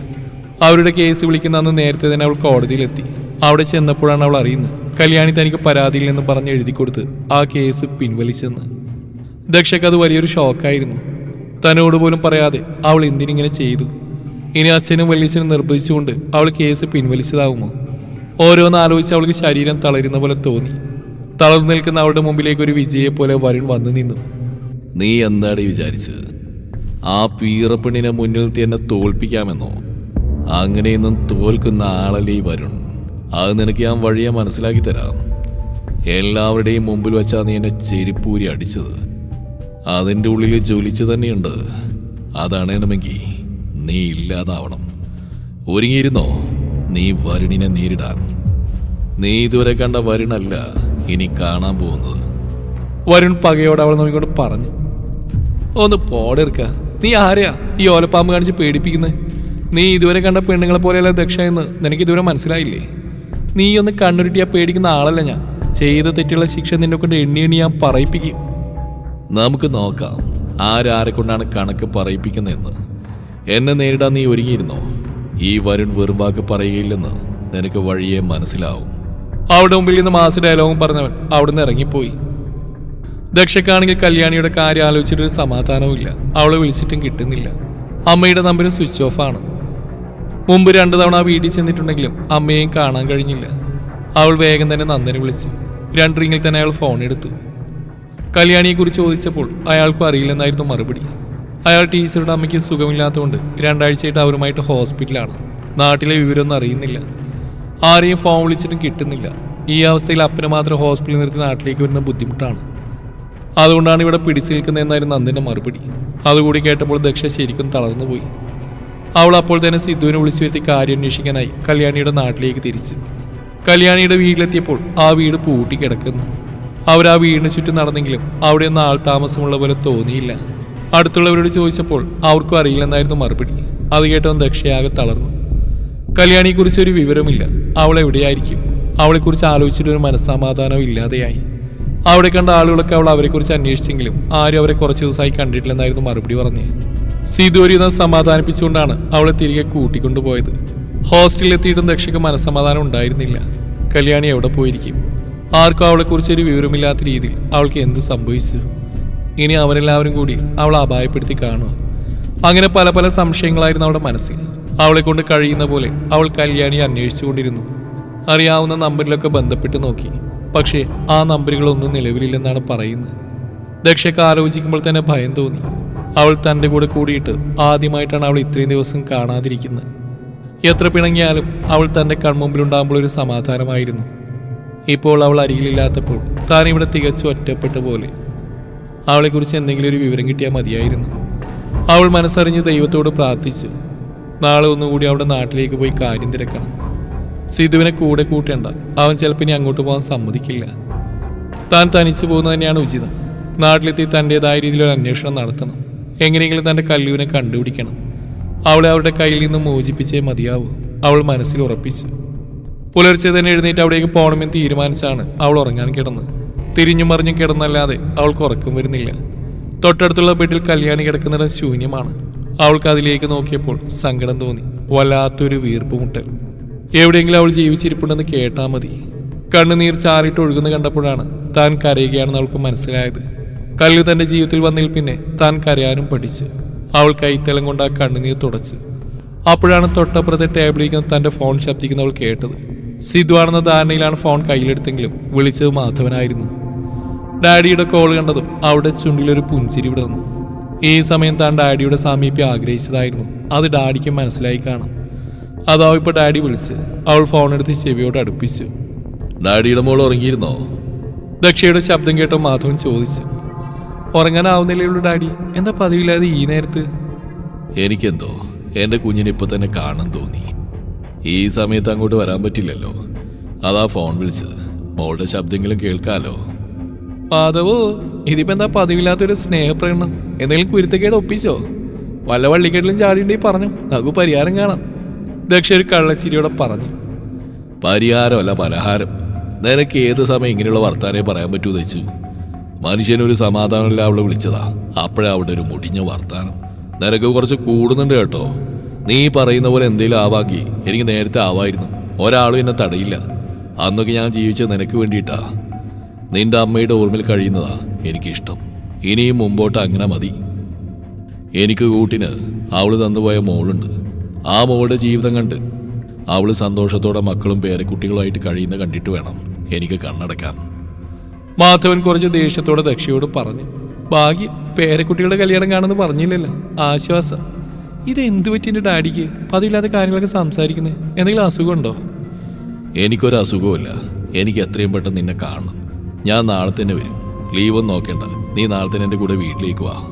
അവരുടെ കേസ് വിളിക്കുന്ന അന്ന് നേരത്തെ തന്നെ അവൾ കോടതിയിലെത്തി അവിടെ ചെന്നപ്പോഴാണ് അവൾ അറിയുന്നത് കല്യാണി തനിക്ക് പരാതിയിൽ നിന്ന് പറഞ്ഞ് എഴുതി കൊടുത്ത് ആ കേസ് പിൻവലിച്ചെന്ന്. ദക്ഷയ്ക്ക് അത് വലിയൊരു ഷോക്കായിരുന്നു. തന്നോട് പോലും പറയാതെ അവൾ എന്തിനിങ്ങനെ ചെയ്തു? ഇനി അച്ഛനും വലിയച്ഛനും നിർബന്ധിച്ചുകൊണ്ട് അവൾ കേസ് പിൻവലിച്ചതാവുമോ? ഓരോന്ന് ആലോചിച്ച് അവൾക്ക് ശരീരം തളരുന്ന പോലെ തോന്നി. തളർന്നു നിൽക്കുന്ന അവളുടെ മുമ്പിലേക്ക് ഒരു വിജയെ പോലെ വരുൺ വന്നു നിന്നു. നീ എന്താടി വിചാരിച്ചത്? ആ പീറപ്പെണ്ണിനെ മുന്നിൽ തന്നെ തോൽപ്പിക്കാമെന്നോ? അങ്ങനെയൊന്നും തോൽക്കുന്ന ആളല്ലേ വരുൺ? അത് നിനക്ക് ഞാൻ വഴിയെ മനസ്സിലാക്കി തരാം. എല്ലാവരുടെയും മുമ്പിൽ വെച്ചാണ് നീ എന്നെ ചെരിപ്പൂരി അടിച്ചത്. അതിന്റെ ഉള്ളിൽ ജ്വലിച്ചു തന്നെയുണ്ട്. അതണയണമെങ്കിൽ നീ ഇല്ലാതാവണം. ഒരുങ്ങിയിരുന്നോ? നീ വരുണിനെ നേരിടാൻ. നീ ഇതുവരെ കണ്ട വരുണല്ല. ഇനി കാണാൻ പോകുന്നത്. വരുൺ പകയോട് അവൾ നോക്കിക്കൊണ്ട് പറഞ്ഞു ഒന്ന് പോടെടുക്ക നീ ആരെയാ ഈ ഓലപ്പാമ്പ് കാണിച്ച് പേടിപ്പിക്കുന്നത് നീ ഇതുവരെ കണ്ട പെണ്ണുങ്ങളെ പോലെയല്ല ദക്ഷ എന്ന് നിനക്ക് ഇതുവരെ മനസ്സിലായില്ലേ? നീ ഒന്ന് കണ്ണുരുട്ടിയാ പേടിക്കുന്ന ആളല്ല ഞാൻ. ചെയ്ത തെറ്റുള്ള ശിക്ഷ നിന്നെ കൊണ്ട് എണ്ണി എണ്ണി ഞാൻ പറയിപ്പിക്കും. നമുക്ക് നോക്കാം ആരാരെ കൊണ്ടാണ് കണക്ക് പറയിപ്പിക്കുന്നതെന്ന്. എന്നെ നേരിടാൻ നീ ഒരുങ്ങിയിരുന്നോ? ഈ വരുൺ വെറും വാക്ക് പറയുകയില്ലെന്ന് നിനക്ക് വഴിയെ മനസ്സിലാവും. അവിടെ മുമ്പിൽ നിന്ന് മാസ് ഡയലോഗും പറഞ്ഞവൻ അവിടുന്ന് ഇറങ്ങിപ്പോയി. ദക്ഷക്കാണെങ്കിൽ കല്യാണിയുടെ കാര്യം ആലോചിച്ചിട്ട് ഒരു സമാധാനവും ഇല്ല അവളെ വിളിച്ചിട്ടും കിട്ടുന്നില്ല. അമ്മയുടെ നമ്പരും സ്വിച്ച് ഓഫ് ആണ്. മുമ്പ് രണ്ടു തവണ ആ വീട്ടിൽ ചെന്നിട്ടുണ്ടെങ്കിലും അമ്മയെയും കാണാൻ കഴിഞ്ഞില്ല. അവൾ വേഗം തന്നെ നന്ദനെ വിളിച്ചു. രണ്ട് റിങ്ങിൽ തന്നെ അയാൾ ഫോൺ എടുത്തു. കല്യാണിയെ കുറിച്ച് ചോദിച്ചപ്പോൾ അയാൾക്കും അറിയില്ലെന്നായിരുന്നു മറുപടി. അയാൾ ടീച്ചറുടെ അമ്മയ്ക്ക് സുഖമില്ലാത്തതുകൊണ്ട് രണ്ടാഴ്ചയായിട്ട് അവരുമായിട്ട് ഹോസ്പിറ്റലാണ് നാട്ടിലെ വിവരമൊന്നും അറിയുന്നില്ല. ആരെയും ഫോൺ വിളിച്ചിട്ടും കിട്ടുന്നില്ല. ഈ അവസ്ഥയിൽ അപ്പനെ മാത്രം ഹോസ്പിറ്റലിൽ നിർത്തി നാട്ടിലേക്ക് വരുന്ന ബുദ്ധിമുട്ടാണ്. അതുകൊണ്ടാണ് ഇവിടെ പിടിച്ചു നിൽക്കുന്നതെന്നായിരുന്നു നന്ദിന്റെ മറുപടി. അതുകൂടി കേട്ടപ്പോൾ ദക്ഷ ശരിക്കും തളർന്നുപോയി അവൾ അപ്പോൾ തന്നെ സിദ്ധുവിനെ വിളിച്ചു വരുത്തി കാര്യം അന്വേഷിക്കാനായി കല്യാണിയുടെ നാട്ടിലേക്ക് തിരിച്ചു. കല്യാണിയുടെ വീട്ടിലെത്തിയപ്പോൾ ആ വീട് പൂട്ടി കിടക്കുന്നു. അവർ ആ വീടിന് ചുറ്റും നടന്നെങ്കിലും അവിടെ ഒന്നും ആൾ താമസമുള്ള പോലെ തോന്നിയില്ല. അടുത്തുള്ളവരോട് ചോദിച്ചപ്പോൾ അവർക്കും അറിയില്ലെന്നായിരുന്നു മറുപടി. അത് കേട്ടവൻ ദക്ഷയാകെ തളർന്നു. കല്യാണിയെക്കുറിച്ച് ഒരു വിവരമില്ല അവൾ എവിടെയായിരിക്കും? അവളെക്കുറിച്ച് ആലോചിച്ചിട്ട് ഒരു മനസ്സമാധാനവും ഇല്ലാതെയായി. അവിടെ കണ്ട ആളുകളൊക്കെ അവൾ അവരെക്കുറിച്ച് അന്വേഷിച്ചെങ്കിലും ആരും അവരെ കുറച്ച് ദിവസമായി കണ്ടിട്ടില്ലെന്നായിരുന്നു മറുപടി പറഞ്ഞത്. സീതോരിനെ സമാധാനിപ്പിച്ചുകൊണ്ടാണ് അവളെ തിരികെ കൂട്ടിക്കൊണ്ടുപോയത്. ഹോസ്റ്റലിൽ എത്തിയിട്ടും ദക്ഷയ്ക്ക് മനസ്സമാധാനം ഉണ്ടായിരുന്നില്ല. കല്യാണി എവിടെ പോയിരിക്കും? ആർക്കും അവളെക്കുറിച്ച് ഒരു വിവരമില്ലാത്ത രീതിയിൽ അവൾക്ക് എന്ത് സംഭവിച്ചു? ഇനി അവരെല്ലാവരും കൂടി അവളെ അപായപ്പെടുത്തി കാണുക. അങ്ങനെ പല പല സംശയങ്ങളായിരുന്നു അവളുടെ മനസ്സിൽ. അവളെ കൊണ്ട് കഴിയുന്ന പോലെ അവൾ കല്യാണി അന്വേഷിച്ചുകൊണ്ടിരുന്നു. അറിയാവുന്ന നമ്പറിലൊക്കെ ബന്ധപ്പെട്ട് നോക്കി. പക്ഷേ ആ നമ്പറുകളൊന്നും നിലവിലില്ലെന്നാണ് പറയുന്നത്. ദക്ഷയ്ക്ക് ആലോചിക്കുമ്പോൾ തന്നെ ഭയം തോന്നി. അവൾ തന്റെ കൂടെ കൂടിയിട്ട് ആദ്യമായിട്ടാണ് അവൾ ഇത്രയും ദിവസം കാണാതിരിക്കുന്നത്. എത്ര പിണങ്ങിയാലും അവൾ തന്റെ കൺമുമ്പിലുണ്ടാകുമ്പോൾ ഒരു സമാധാനമായിരുന്നു. ഇപ്പോൾ അവൾ അരികിലില്ലാത്തപ്പോൾ താൻ ഇവിടെ തികച്ചു ഒറ്റപ്പെട്ട പോലെ. അവളെക്കുറിച്ച് എന്തെങ്കിലും ഒരു വിവരം കിട്ടിയാൽ മതിയായിരുന്നു. അവൾ മനസ്സറിഞ്ഞ് ദൈവത്തോട് പ്രാർത്ഥിച്ചു. നാളെ ഒന്നുകൂടി അവിടെ നാട്ടിലേക്ക് പോയി കാര്യം തിരക്കണം. സിധുവിനെ കൂടെ കൂട്ടേണ്ട. അവൻ ചിലപ്പോൾ ഇനി അങ്ങോട്ട് പോകാൻ സമ്മതിക്കില്ല. താൻ തനിച്ചു പോകുന്നത് തന്നെയാണ് ഉചിതം. നാട്ടിലെത്തി തന്റെതായ രീതിയിൽ ഒരു അന്വേഷണം നടത്തണം. എങ്ങനെയെങ്കിലും തന്റെ കല്ലുവിനെ കണ്ടുപിടിക്കണം. അവളെ അവരുടെ കയ്യിൽ നിന്ന് മോചിപ്പിച്ചേ മതിയാവൂ അവൾ മനസ്സിൽ ഉറപ്പിച്ചു. പുലർച്ചെ തന്നെ എഴുന്നേറ്റ് അവിടേക്ക് പോകണമെന്ന് തീരുമാനിച്ചാണ് അവൾ ഉറങ്ങാൻ കിടന്നത്. തിരിഞ്ഞും മറിഞ്ഞും കിടന്നല്ലാതെ അവൾക്ക് ഉറക്കം വരുന്നില്ല. തൊട്ടടുത്തുള്ള വീട്ടിൽ കല്യാണി കിടക്കുന്നിടം ശൂന്യമാണ്. അവൾക്ക് അതിലേക്ക് നോക്കിയപ്പോൾ സങ്കടം തോന്നി. വല്ലാത്തൊരു വീർപ്പുമുട്ടൽ എവിടെയെങ്കിലും അവൾ ജീവിച്ചിരിപ്പുണ്ടെന്ന് കേട്ടാൽ മതി. കണ്ണുനീർ ചാറിട്ട് ഒഴുകുന്ന കണ്ടപ്പോഴാണ് താൻ കരയുകയാണെന്ന് അവൾക്ക് മനസ്സിലായത്. കല്ലു തന്റെ ജീവിതത്തിൽ വന്നതിൽ പിന്നെ താൻ കരയാനും പഠിച്ച്. അവൾ കൈത്തലം കൊണ്ട് ആ കണ്ണുനീർ തുടച്ച്. അപ്പോഴാണ് തൊട്ടപ്പുറത്തെ ടേബിളിരിക്കുന്ന തന്റെ ഫോൺ ശബ്ദിക്കുന്നവൾ കേട്ടത്. സിധു ആണെന്ന ധാരണയിലാണ് ഫോൺ കയ്യിലെടുത്തെങ്കിലും വിളിച്ചത് മാധവനായിരുന്നു. ഡാഡിയുടെ കോൾ കണ്ടതും അവിടെ ചുണ്ടിലൊരു പുഞ്ചിരി വിടർന്നു. ഈ സമയം താൻ ഡാഡിയുടെ സാമീപ്യം ആഗ്രഹിച്ചതായിരുന്നു. അത് ഡാഡിക്ക് മനസ്സിലായി കാണാം. അതാവും ഇപ്പൊ ഡാഡി വിളിച്ച്. അവൾ ഫോൺ എടുത്ത് ചെവിയോട് അടുപ്പിച്ചു. ഡാഡിയുടെ മോൾ ഉറങ്ങിയിരുന്നോ? ദക്ഷയുടെ ശബ്ദം കേട്ടോ മാധവൻ ചോദിച്ചു. ഉറങ്ങാനാവുന്നില്ലേ ഉള്ളൂ ഡാഡി? എന്താ പതിവില്ലാതെ ഈ നേരത്ത്? എനിക്കെന്തോ? എന്റെ കുഞ്ഞിനെ ഇപ്പൊ തന്നെ കാണാൻ തോന്നി. ഈ സമയത്ത് അങ്ങോട്ട് വരാൻ പറ്റില്ലല്ലോ. അതാ ഫോൺ വിളിച്ചത്. മോളുടെ ശബ്ദമെങ്കിലും കേൾക്കാലോ. മാധവോ ഇതിപ്പോ എന്താ പതിവില്ലാത്തൊരു സ്നേഹപ്രകടനം? എന്തെങ്കിലും കുരുത്തക്കേട് ഒപ്പിച്ചോ? വല്ല വള്ളിക്കെട്ടിലും ചാടിയുണ്ടെങ്കിൽ പറഞ്ഞു. നമുക്ക് പരിഹാരം കാണാം. ദക്ഷ ഒരു കള്ളച്ചിരിയോടെ പറഞ്ഞു. പരിഹാരമല്ല പലഹാരം. നിനക്ക് ഏത് സമയം ഇങ്ങനെയുള്ള വർത്താനേ പറയാൻ പറ്റൂ വെച്ചു മനുഷ്യനൊരു സമാധാനമില്ല അവളെ വിളിച്ചതാ. അപ്പോഴാ അവിടെ ഒരു മുടിഞ്ഞ വർത്താനം. നിനക്ക് കുറച്ച് കൂടുന്നുണ്ട് കേട്ടോ. നീ പറയുന്ന പോലെ എന്തേലും ആവാങ്കി എനിക്ക് നേരത്തെ ആവായിരുന്നു. ഒരാളും എന്നെ തടയില്ല. അന്നൊക്കെ ഞാൻ ജീവിച്ചത് നിനക്ക് വേണ്ടിയിട്ടാ. നിന്റെ അമ്മയുടെ ഓർമ്മയിൽ കഴിയുന്നതാ എനിക്കിഷ്ടം. ഇനിയും മുമ്പോട്ട് അങ്ങനെ മതി. എനിക്ക് കൂട്ടിന് അവൾ തന്നുപോയ മോളുണ്ട്. ആ മോളുടെ ജീവിതം കണ്ട് അവൾ സന്തോഷത്തോടെ മക്കളും പേരക്കുട്ടികളുമായിട്ട് കഴിയുന്ന കണ്ടിട്ട് വേണം എനിക്ക് കണ്ണടക്കാൻ. മാധവൻ കുറച്ച് ദേഷ്യത്തോടെ ദക്ഷയോട് പറഞ്ഞു ഭാഗ്യം പേരക്കുട്ടികളുടെ കല്യാണം കാണുമെന്ന് പറഞ്ഞില്ലല്ലോ. ആശ്വാസം. ഇത് പറ്റി എന്റെ ഡാഡിക്ക്? പതിവില്ലാത്ത കാര്യങ്ങളൊക്കെ സംസാരിക്കുന്നത് എന്തെങ്കിലും അസുഖമുണ്ടോ? എനിക്കൊരു അസുഖമില്ല എനിക്ക് എത്രയും പെട്ടെന്ന് നിന്നെ കാണണം. ഞാൻ നാളെ തന്നെ വരും. ലീവൊന്നും നോക്കേണ്ട. നീ നാളെ തന്നെ എന്റെ കൂടെ വീട്ടിലേക്ക് വാ.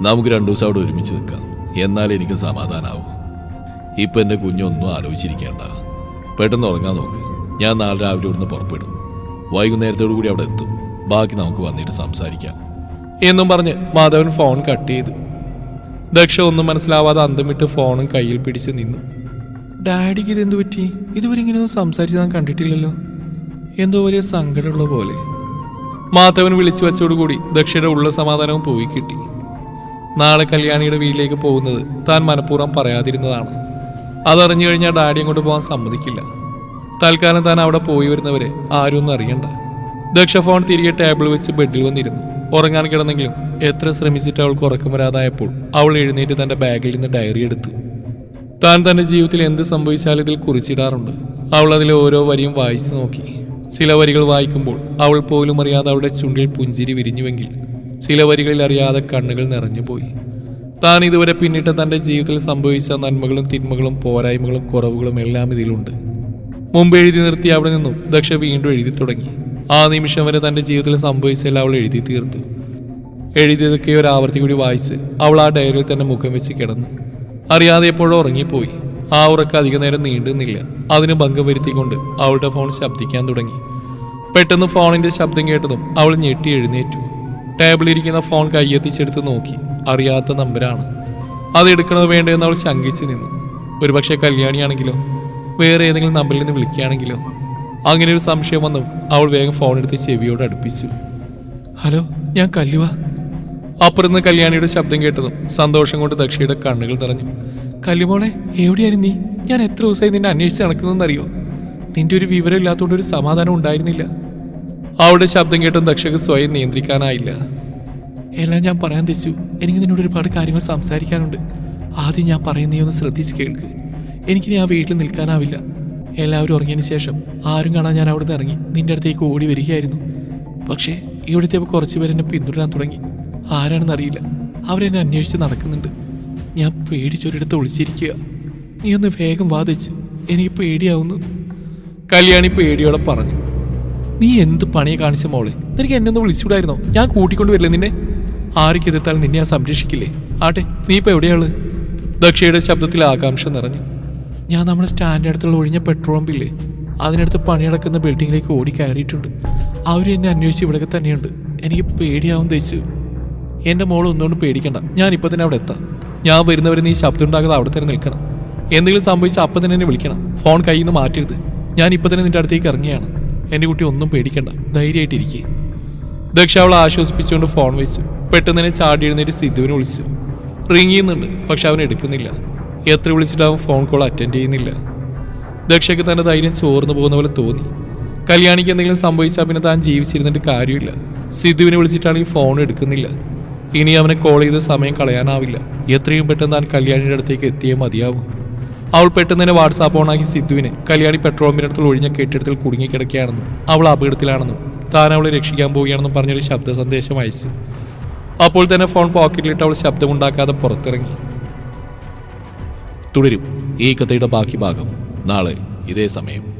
നമുക്ക് രണ്ടു ദിവസം അവിടെ ഒരുമിച്ച് നിൽക്കാം. എന്നാൽ എനിക്ക് സമാധാനാവും. ഇപ്പം എന്റെ കുഞ്ഞൊന്നും ആലോചിച്ചിരിക്കേണ്ട. പെട്ടെന്ന് ഉറങ്ങാൻ നോക്ക്. ഞാൻ നാളെ രാവിലെ ഇവിടുന്ന് പുറപ്പെടും. വൈകുന്നേരത്തോടു കൂടി അവിടെ എത്തും. ബാക്കി നമുക്ക് വന്നിട്ട് സംസാരിക്കാം. എന്നും പറഞ്ഞ് മാധവൻ ഫോൺ കട്ട് ചെയ്തു. ദക്ഷ ഒന്നും മനസ്സിലാവാതെ അന്തം വിട്ട് ഫോണും കയ്യിൽ പിടിച്ച് നിന്നു. ഡാഡിക്ക് ഇത് എന്തു പറ്റി? ഇതുവരെ ഇങ്ങനെയൊന്നും സംസാരിച്ച് ഞാൻ കണ്ടിട്ടില്ലല്ലോ. എന്തോ വലിയ സങ്കടമുള്ള പോലെ. മാധവൻ വിളിച്ചു വച്ചോടുകൂടി ദക്ഷയുടെ ഉള്ള സമാധാനവും പോയി കിട്ടി. നാളെ കല്യാണിയുടെ വീട്ടിലേക്ക് പോകുന്നത് താൻ മനഃപൂർവം പറയാതിരുന്നതാണ്. അതറിഞ്ഞു കഴിഞ്ഞാൽ ഡാഡി അങ്ങോട്ട് പോകാൻ സമ്മതിക്കില്ല. തൽക്കാലം താൻ അവിടെ പോയി വരുന്നവരെ ആരും ഒന്നും അറിയണ്ട. ദക്ഷ ഫോൺ തിരികെ ടേബിൾ വെച്ച് ബെഡിൽ വന്നിരുന്നു. ഉറങ്ങാൻ കിടന്നെങ്കിലും എത്ര ശ്രമിച്ചിട്ട് അവൾക്ക് ഉറക്കം വരാതായപ്പോൾ അവൾ എഴുന്നേറ്റ് തന്റെ ബാഗിൽ നിന്ന് ഡയറി എടുത്തു. താൻ തന്റെ ജീവിതത്തിൽ എന്ത് സംഭവിച്ചാലും ഇതിൽ കുറിച്ചിടാറുണ്ട്. അവൾ അതിലെ ഓരോ വരിയും വായിച്ചു നോക്കി. ചില വരികൾ വായിക്കുമ്പോൾ അവൾ പോലും അറിയാതെ അവളുടെ ചുണ്ടിൽ പുഞ്ചിരി വിരിഞ്ഞുവെങ്കിൽ ചില വരികളിൽ അറിയാതെ കണ്ണുകൾ നിറഞ്ഞുപോയി. താൻ ഇതുവരെ പിന്നിട്ട് തന്റെ ജീവിതത്തിൽ സംഭവിച്ച നന്മകളും തിന്മകളും പോരായ്മകളും കുറവുകളും എല്ലാം ഇതിലുണ്ട്. മുമ്പ് എഴുതി നിർത്തി അവിടെ നിന്നും ദക്ഷ വീണ്ടും എഴുതി തുടങ്ങി. ആ നിമിഷം വരെ തന്റെ ജീവിതത്തിൽ സംഭവിച്ചെല്ലാം അവൾ എഴുതി തീർത്തു. എഴുതിയതൊക്കെ ഒരു ആവർത്തി കൂടി വായിച്ച് അവൾ ആ ഡയറിയിൽ തന്നെ മുഖം വെച്ച് കിടന്നു. അറിയാതെ എപ്പോഴോ ഉറങ്ങിപ്പോയി. ആ ഉറക്കം അധിക നേരം നീണ്ടുന്നില്ല അതിന് ഭംഗം വരുത്തിക്കൊണ്ട് അവളുടെ ഫോൺ ശബ്ദിക്കാൻ തുടങ്ങി. പെട്ടെന്ന് ഫോണിന്റെ ശബ്ദം കേട്ടതും അവൾ ഞെട്ടി എഴുന്നേറ്റു. ടേബിളിൽ ഇരിക്കുന്ന ഫോൺ കയ്യെത്തിച്ചെടുത്ത് നോക്കി. അറിയാത്ത നമ്പരാണ്. അത് എടുക്കണത് വേണ്ടതെന്ന് അവൾ ശങ്കിച്ചു നിന്നു. ഒരുപക്ഷെ കല്യാണിയാണെങ്കിലോ വേറെ ഏതെങ്കിലും നമ്പറിൽ നിന്ന് വിളിക്കുകയാണെങ്കിലോ. അങ്ങനെ ഒരു സംശയം വന്നു. അവൾ വേഗം ഫോൺ എടുത്ത് ചെവിയോട് അടുപ്പിച്ചു. ഹലോ ഞാൻ കല്ലുവാ. അപ്പുറന്ന് കല്യാണിയുടെ ശബ്ദം കേട്ടതും സന്തോഷം കൊണ്ട് ദക്ഷയുടെ കണ്ണുകൾ നിറഞ്ഞു. കല്ലുമോളെ എവിടെയായിരുന്നു നീ? ഞാൻ എത്ര ദിവസമായി നിന്നെ അന്വേഷിച്ച് നടക്കുന്നതെന്നറിയോ? നിന്റെ ഒരു വിവരം ഇല്ലാത്തതുകൊണ്ട് ഒരു സമാധാനം ഉണ്ടായിരുന്നില്ല. അവളുടെ ശബ്ദം കേട്ടും ദക്ഷക്ക് സ്വയം നിയന്ത്രിക്കാനായില്ല. എല്ലാം ഞാൻ പറയാൻ തെച്ചു. എനിക്ക് നിന്നോട് ഒരുപാട് കാര്യങ്ങൾ സംസാരിക്കാനുണ്ട്. ആദ്യം ഞാൻ പറയുന്ന ഒന്ന് ശ്രദ്ധിച്ച് കേൾക്ക്. എനിക്കിനി ആ വീട്ടിൽ നിൽക്കാനാവില്ല. എല്ലാവരും ഉറങ്ങിയതിന് ശേഷം ആരും കാണാൻ ഞാൻ അവിടെ നിന്ന് ഇറങ്ങി നിന്റെ അടുത്തേക്ക് ഓടി വരികയായിരുന്നു. പക്ഷേ ഇവിടുത്തെ കുറച്ച് പേരെന്നെ പിന്തുടരാൻ തുടങ്ങി. ആരാണെന്നറിയില്ല. അവരെന്നെ അന്വേഷിച്ച് നടക്കുന്നുണ്ട്. ഞാൻ പേടിച്ചൊരിടത്ത് ഒളിച്ചിരിക്കുക. നീ ഒന്ന് വേഗം വാദിച്ച് എനിക്ക് പേടിയാവുന്നു. കല്യാണി പേടിയോടെ പറഞ്ഞു. നീ എന്ത് പണിയെ കാണിച്ച മോളെ? നിനക്ക് എന്നെ ഒന്ന് വിളിച്ചുകൂടായിരുന്നോ? ഞാൻ കൂട്ടിക്കൊണ്ട് വരില്ല നിന്നെ? ആർക്ക് എതിർത്താൽ നിന്നെ ഞാൻ സംരക്ഷിക്കില്ലേ? ആട്ടെ നീ ഇപ്പൊ എവിടെയാൾ ദക്ഷയുടെ ശബ്ദത്തിൽ ആകാംക്ഷ നിറഞ്ഞു. ഞാൻ നമ്മുടെ സ്റ്റാൻഡ് അടുത്തുള്ള ഒഴിഞ്ഞ പെട്രോൾ പമ്പില്ലേ? അതിനടുത്ത് പണിയടക്കുന്ന ബിൽഡിങ്ങിലേക്ക് ഓടി കയറിയിട്ടുണ്ട്. അവർ എന്നെ അന്വേഷിച്ച് ഇവിടെ തന്നെയുണ്ട്. എനിക്ക് പേടിയാവും തേച്ചു എന്റെ മോൾ ഒന്നുകൊണ്ട് പേടിക്കണ്ട. ഇപ്പൊ തന്നെ അവിടെ എത്താം. ഞാൻ വരുന്നവരെ നീ ശബ്ദം ഉണ്ടാകാതെ അവിടെ തന്നെ നിൽക്കണം. എന്തെങ്കിലും സംഭവിച്ചാൽ അപ്പം തന്നെ എന്നെ വിളിക്കണം. ഫോൺ കയ്യിൽ നിന്ന് മാറ്റരുത്. ഞാൻ ഇപ്പം തന്നെ നിന്റെ അടുത്തേക്ക് ഇറങ്ങിയാണ്. എന്റെ കുട്ടി ഒന്നും പേടിക്കണ്ട. ധൈര്യമായിട്ടിരിക്കേ ദക്ഷ അവളെ ആശ്വസിപ്പിച്ചുകൊണ്ട് ഫോൺ വെച്ചു. പെട്ടെന്ന് തന്നെ ചാടി എഴുന്നേറ്റ് സിദ്ധുവിനെ വിളിച്ചു. റിങ് ചെയ്യുന്നുണ്ട് പക്ഷെ അവൻ എടുക്കുന്നില്ല. എത്ര വിളിച്ചിട്ട് ഫോൺ കോൾ അറ്റൻഡ് ചെയ്യുന്നില്ല. ദക്ഷയ്ക്ക് തന്റെ ധൈര്യം ചോർന്നു പോകുന്ന പോലെ തോന്നി. കല്യാണിക്ക് എന്തെങ്കിലും സംഭവിച്ചാൽ പിന്നെ താൻ ജീവിച്ചിരുന്നിട്ട് കാര്യമില്ല. സിദ്ധുവിനെ വിളിച്ചിട്ടാണെങ്കിൽ ഫോൺ എടുക്കുന്നില്ല. ഇനി അവനെ കോൾ ചെയ്ത് സമയം കളയാനാവില്ല. എത്രയും പെട്ടെന്ന് താൻ കല്യാണിയുടെ അടുത്തേക്ക് എത്തിയേ മതിയാവും. അവൾ പെട്ടെന്ന് തന്നെ വാട്സാപ്പ് ഓണാക്കി സിദ്ധുവിനെ കല്യാണി പെട്രോൾ പമ്പിനടുത്തുള്ള ഒഴിഞ്ഞ കെട്ടിടത്തിൽ കുടുങ്ങിക്കിടക്കുകയാണെന്നും അവൾ അപകടത്തിലാണെന്നും താൻ അവളെ രക്ഷിക്കാൻ പോവുകയാണെന്നും പറഞ്ഞൊരു ശബ്ദ സന്ദേശം അയച്ചു. അപ്പോൾ തന്നെ ഫോൺ പോക്കറ്റിലിട്ട് അവൾ ശബ്ദമുണ്ടാക്കാതെ പുറത്തിറങ്ങി. തുടരും ഈ കഥയുടെ ബാക്കി ഭാഗം നാളെ ഇതേ സമയം.